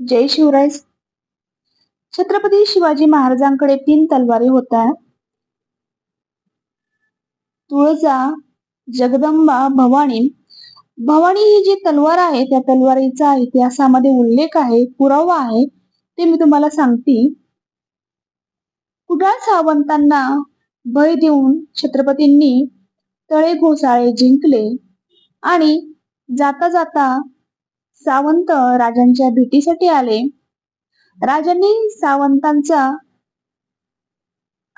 जय शिवराय. छत्रपती शिवाजी महाराजांकडे तीन तलवारी होत्या. तुळजा जगदंबा भवानी. भवानी ही जी तलवार आहे त्या तलवारीचा इतिहासामध्ये उल्लेख आहे पुरावा आहे ते मी तुम्हाला सांगते. कुडाळ सावंतांना भय देऊन छत्रपतींनी तळे घोसाळे जिंकले आणि जाता जाता सावंत राजांच्या भेटीसाठी आले. राजांनी सावंतांचा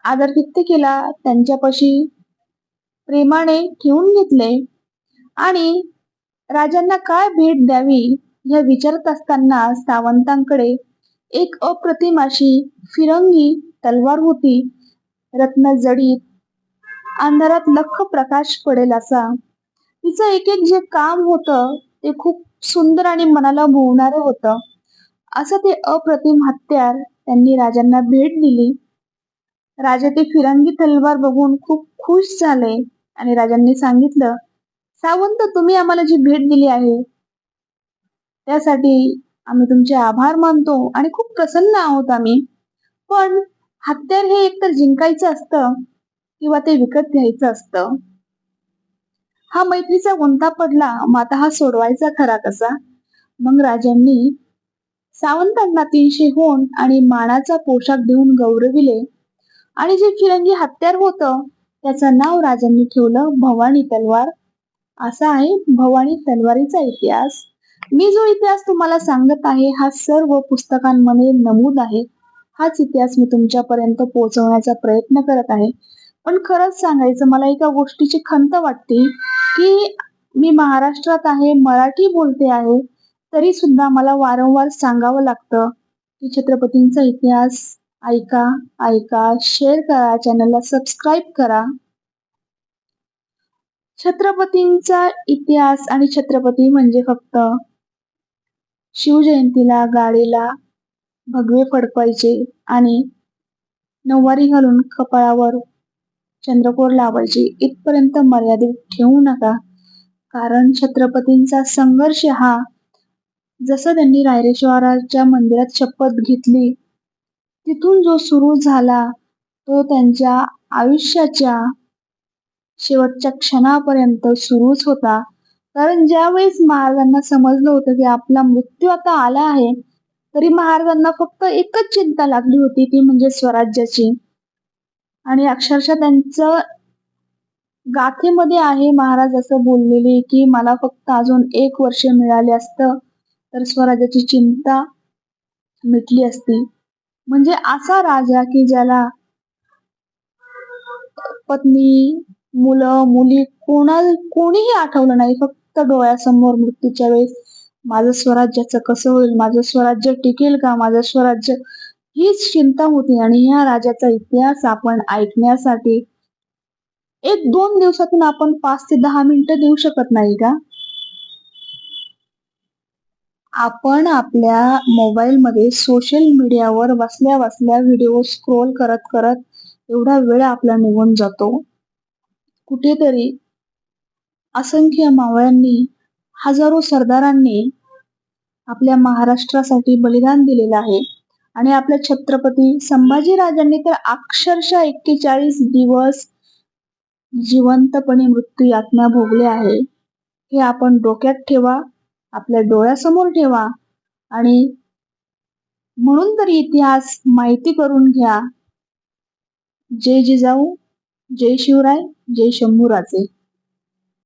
आदर व्यक्त केला. त्यांच्यापाशी प्रेमाने ठेवून घेतले. आणि राजांना काय भेट द्यावी हे विचारत असताना सावंतांकडे एक अप्रतिम अशी फिरंगी तलवार होती. रत्न जडीत अंधारात लख प्रकाश पडेल असा. तिचं एक एक जे काम होतं ते खूप सुंदर आणि मनाला मोहणार होतं. असं ते अप्रतिम हत्यार त्यांनी राजांना भेट दिली. राजा ते फिरंगी तलवार बघून खूप खुश झाले आणि राजांनी सांगितलं सावंत तुम्ही आम्हाला जी भेट दिली आहे त्यासाठी आम्ही तुमचे आभार मानतो आणि खूप प्रसन्न आहोत आम्ही. पण हत्यार हे एकतर जिंकायचं असतं किंवा ते विकत घ्यायचं असतं. हा मैत्रीचा गुंता पडला माता हा सोडवायचा खरा कसा? मग राजांनी सावंतांना तीनशे होऊन आणि मानाचा पोशाख देऊन गौरविले. आणि जे फिरंगी हत्यार होत त्याचं नाव राजांनी ठेवलं भवानी तलवार. असा आहे भवानी तलवारीचा इतिहास. मी जो इतिहास तुम्हाला सांगत आहे हा सर्व पुस्तकांमध्ये नमूद आहे. हाच इतिहास मी तुमच्यापर्यंत पोहोचवण्याचा प्रयत्न करत आहे. पण खरंच सांगायचं मला एका गोष्टीची खंत वाटते की मी महाराष्ट्रात आहे मराठी बोलते आहे तरी सुद्धा मला वारंवार सांगावं लागतं की छत्रपतींचा इतिहास ऐका ऐका शेअर करा चॅनलला सबस्क्राईब करा. छत्रपतींचा इतिहास आणि छत्रपती म्हणजे फक्त शिवजयंतीला गाडीला भगवे फडकवायचे आणि नऊवारी घालून कपाळावर चंद्रकोर लावायची. इथपर्यंत मर्यादित ठेवू नका. कारण छत्रपतींचा संघर्ष हा जसं त्यांनी रायरेश्वराच्या मंदिरात शपथ घेतली तिथून जो सुरू झाला तो त्यांच्या आयुष्याच्या शेवटच्या क्षणापर्यंत सुरूच होता. कारण ज्यावेळेस महाराजांना समजलं होतं की आपला मृत्यू आता आला आहे तरी महाराजांना फक्त एकच चिंता लागली होती ती म्हणजे स्वराज्याची. आणि अक्षरशः त्यांचं गाथेमध्ये आहे महाराज असं बोललेले की मला फक्त अजून एक वर्ष मिळाले असतं तर स्वराज्याची चिंता मिटली असती. म्हणजे असा राजा की ज्याला पत्नी मुलं मुली कोणा कोणीही आठवलं नाही फक्त डोळ्यासमोर मृत्यूच्या वेळेस माझं स्वराज्याचं कसं होईल? माझं स्वराज्य टिकेल का? माझं स्वराज्य हीच चिंता होती आणि या राजाचा इतिहास आपण ऐकण्यासाठी एक दोन दिवसातून आपण पाच ते दहा मिनिटं देऊ शकत नाही का? आपण आपल्या मोबाईल मध्ये सोशल मीडियावर बसल्या बसल्या व्हिडिओ स्क्रोल करत करत एवढा वेळ आपला निघून जातो. कुठेतरी असंख्य मावळ्यांनी हजारो सरदारांनी आपल्या महाराष्ट्रासाठी बलिदान दिलेलं आहे. आणि आपल्या छत्रपती संभाजी राजांनी तर अक्षरशः एक्केचाळीस दिवस जिवंतपणे मृत्यू यातना भोगले आहे. हे आपण डोक्यात ठेवा आपल्या डोळ्यासमोर ठेवा आणि म्हणून तरी इतिहास माहिती करून घ्या. जय जिजाऊ जय शिवराय जय शंभूराजे.